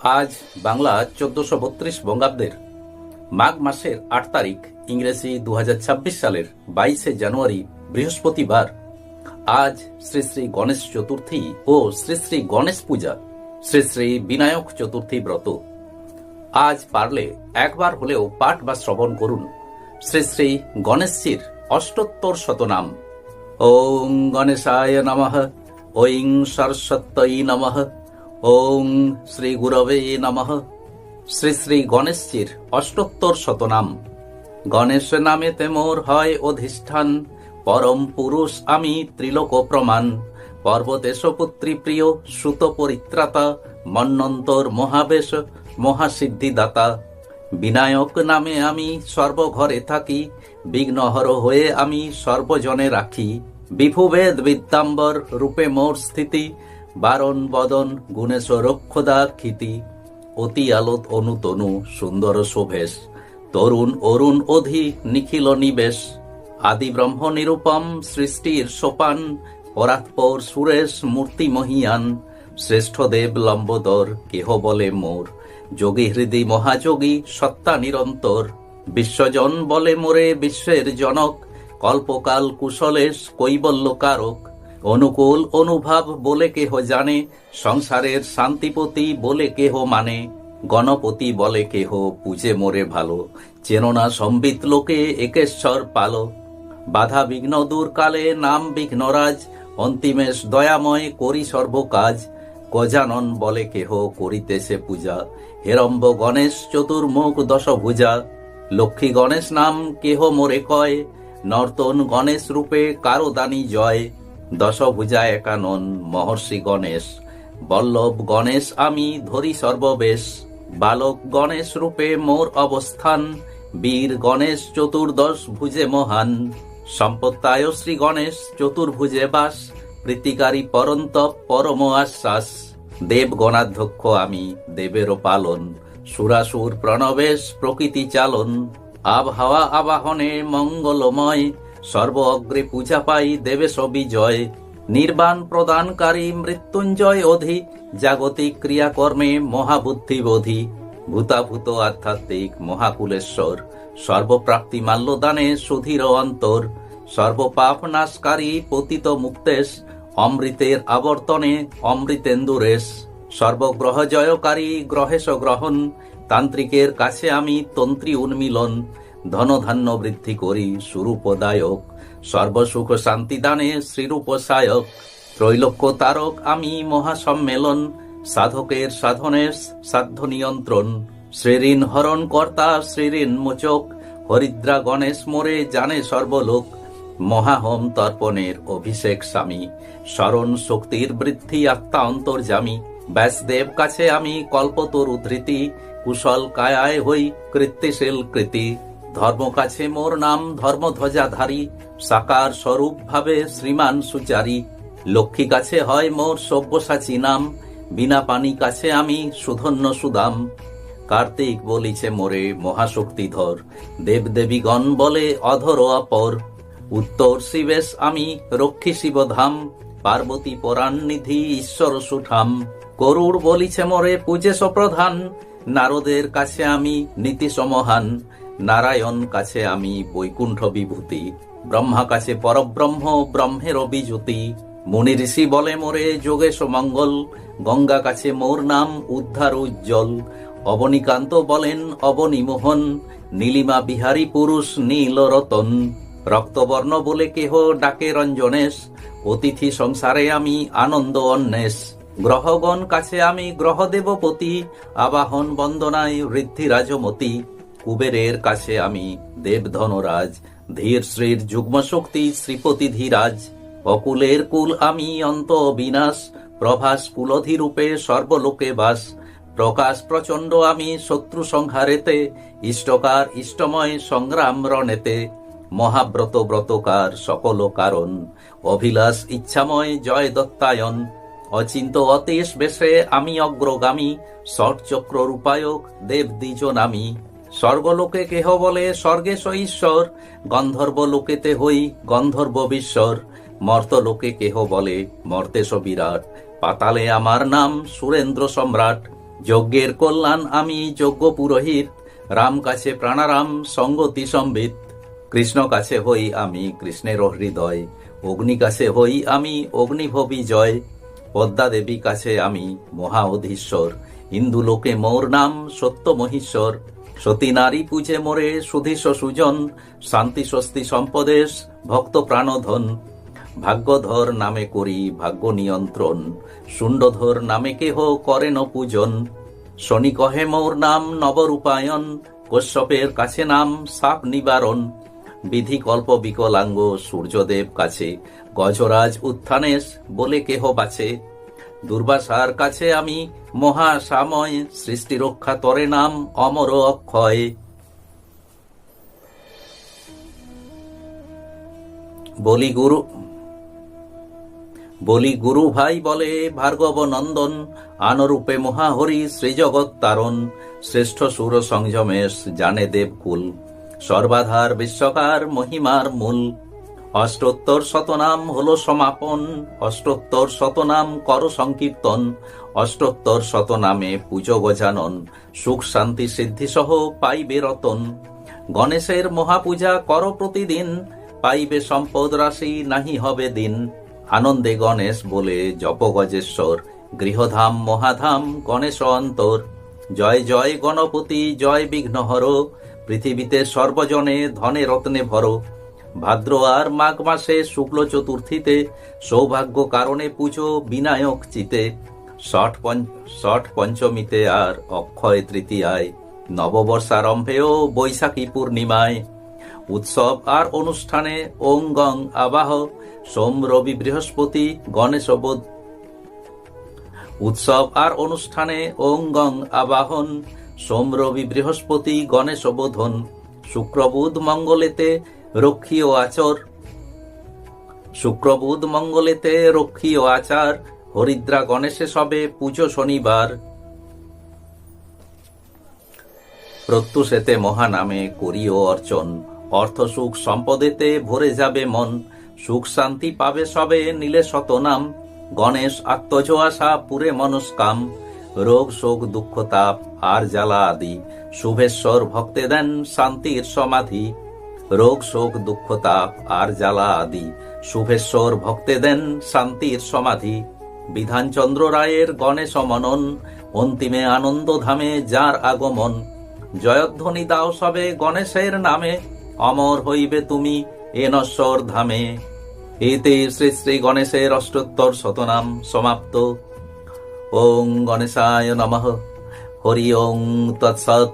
আজ বাংলা চোদ্দশো বত্রিশ বঙ্গাব্দের মাঘ মাসের আট তারিখ, ইংরেজি দু হাজার ছাব্বিশ সালের বাইশে জানুয়ারি, বৃহস্পতিবার। আজ শ্রী শ্রী গণেশ চতুর্থী ও শ্রী শ্রী গণেশ পূজা, শ্রী শ্রী বিনায়ক চতুর্থী ব্রত। আজ পারলে একবার হলেও পাঠ বা শ্রবণ করুন। শ্রী শ্রী গণেশজির অষ্টোত্তর শতনাম। ওং গণেশায় নমঃ, ঐং সরস্বত্যই নমঃ। ওং শ্রী গুরবে নমঃ। শ্রী শ্রী গণেশজির অষ্টোত্তর শতনাম। গণেশ নামে তেমোর হয় অধিষ্ঠান। পরম পুরুষ আমি ত্রিলোক প্রমাণ। পর্বতেশ পুত্রী প্রিয় সুত পরিত্রাতা। মন্নন্তর মহাবেশ মহাসিদ্ধিদাতা। বিনায়ক নামে আমি সর্বঘরে থাকি। বিঘ্নহর হয়ে আমি সর্বজনে রাখি। বিভুভেদ বিদ্যাম্বর রূপে মোর স্থিতি। বারণ বদন গুণেশ রক্ষদা খিতি অতি আলোত অনুতনু সুন্দর শোভেশ। তরুণ অরুণ অধি নিখিল নিবেশ। আদি ব্রহ্ম নিরূপম সৃষ্টির সোপান। পরাৎপর সুরেশ মূর্তি মহিয়ান। শ্রেষ্ঠ দেব লম্বোদর কেহ বলে মোর। যোগী হৃদি মহাযোগী সত্তা নিরন্তর। বিশ্বজন বলে মোরে বিশ্বের জনক। কল্পকাল কুশলেশ কৈবল্য কারক। অনুকূল অনুভব বলে কেহ জানে, সংসারের শান্তিপতি বলে কেহ মানে গণপতি বলে কেহ পূজে মোরে ভালো, চেননা সম্বিত লোকে একেশ্বর পালো। বাধা বিঘ্ন দূর কালে নাম বিঘ্নরাজ অন্তিমেশ দয়াময় করি সর্বকাজ গজানন বলে কেহ করিতেছে পূজা, হেরম্ব গণেশ চতুর্মুখ দশভুজা। লক্ষ্মী গণেশ নাম কেহ মোরে কয়, নর্তন গণেশ রূপে কারও দানি জয়। দশভুজা একানন মহর্ষি গণেশ বল্লভ গণেশ আমি ধরি সর্ববেশ বালক গণেশ রূপে মোর অবস্থান বীর গণেশ চতুর্দশ ভুজে মহান, সম্পত্তায় শ্রী গণেশ চতুর্ভুজে বাস, প্রীতিকারী পরন্ত পরম আশ্বাস দেব গণাধ্যক্ষ আমি দেবেরও পালন, সুরাসুর প্রণবেশ প্রকৃতি চালন, আবহাওয়া আবাহনে মঙ্গলময় সর্ব অগ্রে পূজা পাই দেবেশ বিজয় নির্বাণ প্রদানকারী মৃত্যুঞ্জয় অধি, জাগতিক ক্রিয়াকর্মে মহাবুদ্ধিবোধি। ভূতাভূত আধ্যাত্মিক মহাকুলেশ্বর, সর্বপ্রাপ্তি মাল্যদানে সুধীর অন্তর। সর্বপাপ নাশকারী পতিত মুক্তেশ, অমৃতের আবর্তনে অমৃতেন্দুরেশ। সর্বগ্রহ জয়কারী গ্রহেশ গ্রহণ, তান্ত্রিকের কাছে আমি তন্ত্রী উন্মিলন। ধনধান্য বৃদ্ধি করি, সুরূপদায়ক, সর্বসুখ শান্তিদানে শ্রীরূপ সায়ক ত্রৈলোক্য তারক আমি মহাসম্মেলন, সাধকের সাধনের সাধ্য নিয়ন্ত্রণ। শ্রীঋণ হরণ কর্তা, শ্রীঋণ মোচক, হরিদ্রা গণেশ মোরে জানে সর্বলোক। মহাহোম তর্পণের অভিষেক স্বামী স্মরণ শক্তির বৃদ্ধি আত্মা অন্তর্জামী ব্যাসদেব কাছে আমি কল্পতর উদ্ধৃতি কুশল কায়ায় হই কৃত্যশীল কৃতি। ধর্ম কাছে মোর নাম ধর্মধ্বজাধারী, সাকার স্বরূপ ভাবে শ্রীমান সুচারী। লক্ষ্মী কাছে হয় মোর সব্যসাচী নাম, বিনা পানি কাছে আমি সুধন্য সুদাম। কার্তিক বলিছে মোরে মহাশক্তিধর, দেবদেবীগণ বলে অধর অপর। উত্তর শিবেশ আমি রক্ষী শিবধাম, পার্বতী পরাণ নিধি ঈশ্বর সুঠাম। গরুর বলিছে মোরে পূজে সপ্রধান নারদের কাছে আমি নীতি সমহান নারায়ণ কাছে আমি বৈকুণ্ঠ বিভূতি ব্রহ্মা কাছে পরব্রহ্ম ব্রহ্মের অভিজ্যোতি মুনি ঋষি বলে মোরে যোগেশ মঙ্গল, গঙ্গা কাছে মোর নাম উদ্ধার উজ্জ্বল, অবনীকান্ত বলেন অবনীমোহন, নীলিমা বিহারী পুরুষ নীল রতন, রক্তবর্ণ বলে কেহ ডাকে রঞ্জনেশ, অতিথি সংসারে আমি আনন্দ অন্বেষ, গ্রহগণ কাছে আমি গ্রহ দেবপতি আবাহন বন্দনায় ঋদ্ধি রাজমতি কুবেরের কাছে আমি দেবধনরাজ, ধীর শ্রীর যুগ্ম শক্তি শ্রীপতি ধীরাজ অকুলের কুল আমি অন্ত বিনাশ, প্রভাস কুলধি রূপে সর্বলোকে বাস, প্রকাশ প্রচণ্ড আমি শত্রু সংহারেতে, ইষ্টকার ইষ্টময় সংগ্রাম রণেতে, মহাব্রত ব্রতকার সকল কারণ, অভিলাষ ইচ্ছাময় জয় দত্তায়ন, অচিন্ত অতেশ বেশে আমি অগ্রগামী ষট চক্র রূপায়ক দেব দ্বিজ নামী। স্বর্গলোকে কেহ বলে, স্বর্গেশ ঈশ্বর। গন্ধর্ব লোকেতে হই, গন্ধর্ব বিশ্বর। মর্তলোকে কেহ বলে, মর্তেশ বিরাট। পাতালে আমার নাম সুরেন্দ্র সম্রাট। যজ্ঞের কল্যাণ আমি যজ্ঞ পুরোহিত। রাম কাছে প্রাণারাম, সঙ্গতি সম্বিত। কৃষ্ণ কাছে হই আমি কৃষ্ণের হৃদয়। অগ্নি কাছে হই আমি অগ্নিভবি জয়। পদ্মা দেবী কাছে আমি মহা অধীশ্বর। ইন্দু লোকে মোর নাম সত্য মহীশ্বর সতী নারী পূজে মোরে, সুধীশ সুজন, শান্তি স্বস্তি সম্পদেশ, ভক্ত প্রাণধন। ভাগ্যধর নামে করি ভাগ্য নিয়ন্ত্রণ, শুণ্ডধর নামে কেহ করেন পূজন। শনি কহে মোর নাম নবরূপায়ন কশ্যপের কাছে নাম সাপ নিবারণ। বিধি কল্প বিকলাঙ্গ সূর্যদেব কাছে, গজরাজ উত্থানেশ বলে কেহ বাছে। দুর্বাসার কাছে আমি মহাসাময় সৃষ্টি রক্ষা তরে নাম অমর অক্ষয়। বলি গুরু বলি গুরু ভাই বলে, ভার্গব নন্দন, আনরূপে মহাহরি শ্রীজগৎ তারণ, শ্রেষ্ঠ সুর সংযমেশ জানে দেবকুল সর্বাধার বিশ্বকার মহিমার মূল। অষ্টোত্তর শতনাম হল সমাপন, অষ্টোত্তর শতনাম কর সংকীর্তন, অষ্টোত্তর শতনামে পুজো গজানন, সুখ শান্তি সিদ্ধি সহ পাইবে রতন। গণেশের মহাপূজা কর প্রতিদিন, পাইবে সম্পদ রাশি, নাহি হবে দিন। আনন্দে গণেশ বলে জপ গজেশ্বর, গৃহধাম মহাধাম গণেশ অন্তর। জয় জয় গণপতি, জয় বিঘ্নহর, পৃথিবীতে সর্বজনে ধনে রত্নে ভর। ভাদ্র আর মাঘ মাসে শুক্ল চতুর্থীতে সৌভাগ্য কারণে পুজো বিনায়ক চিতে। ষট ষট পঞ্চমীতে আর অক্ষয় তৃতীয়ায়, নববর্ষারম্ভেও বৈশাখী পূর্ণিমায়। উৎসব আর অনুষ্ঠানে ওং গং আবাহ, সোম রবি বৃহস্পতি গণেশ বোধ উৎসব আর অনুষ্ঠানে ওং গং আবাহন, সোম রবি বৃহস্পতি গণেশ বোধন শুক্রবুধ মঙ্গলেতে রক্ষী ও আচর। শুক্রবুধ মঙ্গলেতে রক্ষী ও আচার। হরিদ্রা গণেশে সবে পুজো শনিবার। প্রত্যুষেতে মহানামে করিও অর্চন। অর্থ সুখ সম্পদেতে ভরে যাবে মন। সুখ শান্তি পাবে সবে নীলে শতনাম। গণেশ আত্মজ আশা পুরে মনস্কাম। রোগ, শোক, দুঃখ, তাপ আর জ্বালা আদি। শুভেশ্বর ভক্তে দেন শান্তির সমাধি। রোগ, শোক, দুঃখ, তাপ, আর জ্বালা আদি। শুভেশ্বর ভক্তে দেন শান্তির সমাধি। বিধানচন্দ্র রায়ের গণেশ মনন, অন্তিমে আনন্দ ধামে যার আগমন। জয়ধ্বনি দাও সবে গণেশের নামে, অমর হইবে তুমি এ নশ্বর ধামে। এতে শ্রী শ্রী গণেশের অষ্টোত্তর শতনাম সমাপ্ত। ওং গণেশায় নমঃ। হরি ওং তৎসৎ।